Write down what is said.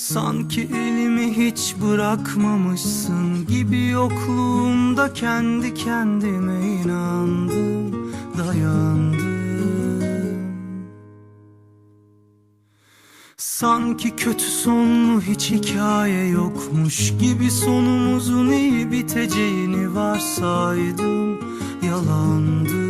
Sanki elimi hiç bırakmamışsın gibi yokluğumda kendi kendime inandım, dayandım. Sanki kötü sonlu hiç hikaye yokmuş gibi sonumuzun iyi biteceğini varsaydım, yalandı.